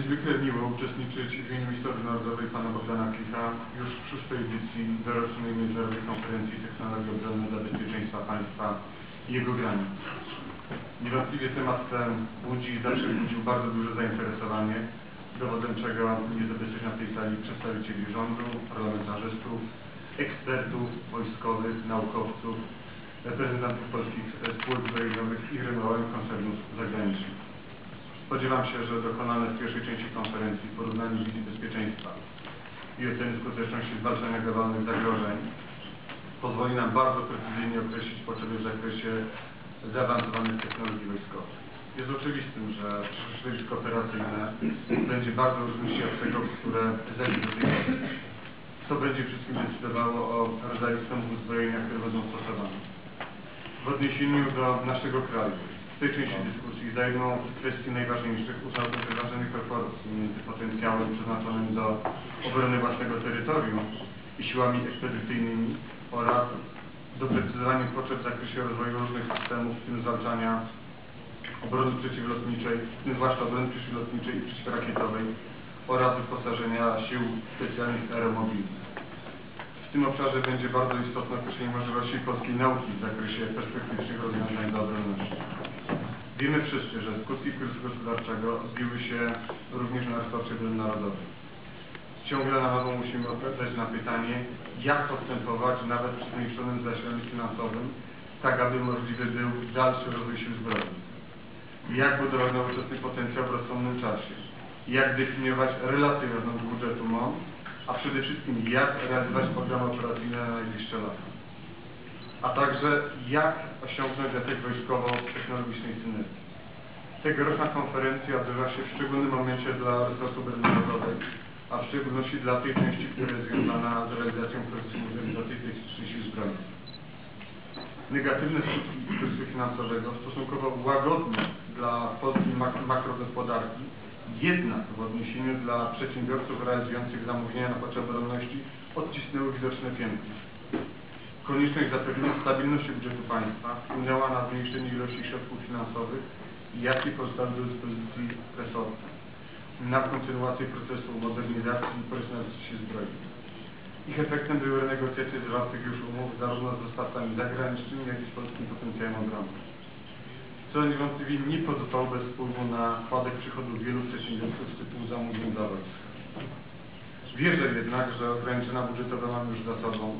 niezwykle miło uczestniczyć w imieniu Historii Narodowej pana Bogdana Klicha już w szóstej edycji dorocznej Międzynarodowej Konferencji Technologii Obronnej dla Bezpieczeństwa Państwa i jego granic. Niewątpliwie temat ten budzi i zawsze budził bardzo duże zainteresowanie, dowodem czego jest obecność na tej sali przedstawicieli rządu, parlamentarzystów, ekspertów wojskowych, naukowców, reprezentantów polskich spółek zbrojeniowych i renowanych koncernów zagranicznych. Spodziewam się, że dokonane w pierwszej części konferencji porównanie wizji bezpieczeństwa i oceny skuteczności zwalczania globalnych zagrożeń pozwoli nam bardzo precyzyjnie określić potrzeby w zakresie zaawansowanych technologii wojskowych. Jest oczywistym, że środowisko operacyjne będzie bardzo różnić się od tego, które zajdzie do tej będzie wszystkim decydowało o rodzaju systemów uzbrojenia, które będą stosowane. W odniesieniu do naszego kraju, w tej części dyskusji zajmą kwestie najważniejszych, uznałbym wyważonych proporcji między potencjałem przeznaczonym do obrony własnego terytorium i siłami ekspedycyjnymi oraz doprecyzowaniem potrzeb w zakresie rozwoju różnych systemów, w tym zwalczania obrony przeciwlotniczej, w tym zwłaszcza obrony przeciwlotniczej i przeciwrakietowej oraz wyposażenia sił specjalnych aeromobilnych. W tym obszarze będzie bardzo istotne określenie możliwości polskiej nauki w zakresie perspektywicznych rozwiązań dla obronności. Wiemy wszyscy, że skutki kryzysu gospodarczego zbiły się również na resorcie narodowym. Ciągle na nowo musimy odpowiadać na pytanie, jak postępować nawet przy zmniejszonym zasilaniem finansowym, tak aby możliwy był dalszy rozwój sił zbrojnych. Jak budować nowoczesny potencjał w rozsądnym czasie. Jak definiować relacje wewnątrz budżetu MON, a przede wszystkim jak realizować programy operacyjne na najbliższe lata. A także jak osiągnąć efekt wojskowo-technologicznej synergii. Tegoroczna konferencja odbywa się w szczególnym momencie dla resortu obrony narodowej, a w szczególności dla tej części, która jest związana z realizacją procesu modernizacji technicznej sił zbrojnych. Negatywne skutki kryzysu finansowego stosunkowo łagodne dla polskiej mak makrogospodarki, jednak w odniesieniu dla przedsiębiorców realizujących zamówienia na potrzeby obronności odcisnęły widoczne piętno. Konieczność zapewnienia stabilności budżetu państwa wpłynęła na zmniejszenie ilości środków finansowych, jakie pozostały do dyspozycji resortu, na kontynuację procesu modernizacji i profesjonalizacji sił zbrojnych. Ich efektem były renegocjacje zawartych już umów zarówno z dostawcami zagranicznymi, jak i z polskim potencjałem obronnym. Co niewątpliwie nie pozostało bez wpływu na spadek przychodów wielu przedsiębiorców z tytułu zamówień wojska. Wierzę jednak, że ograniczenia budżetowe mamy już za sobą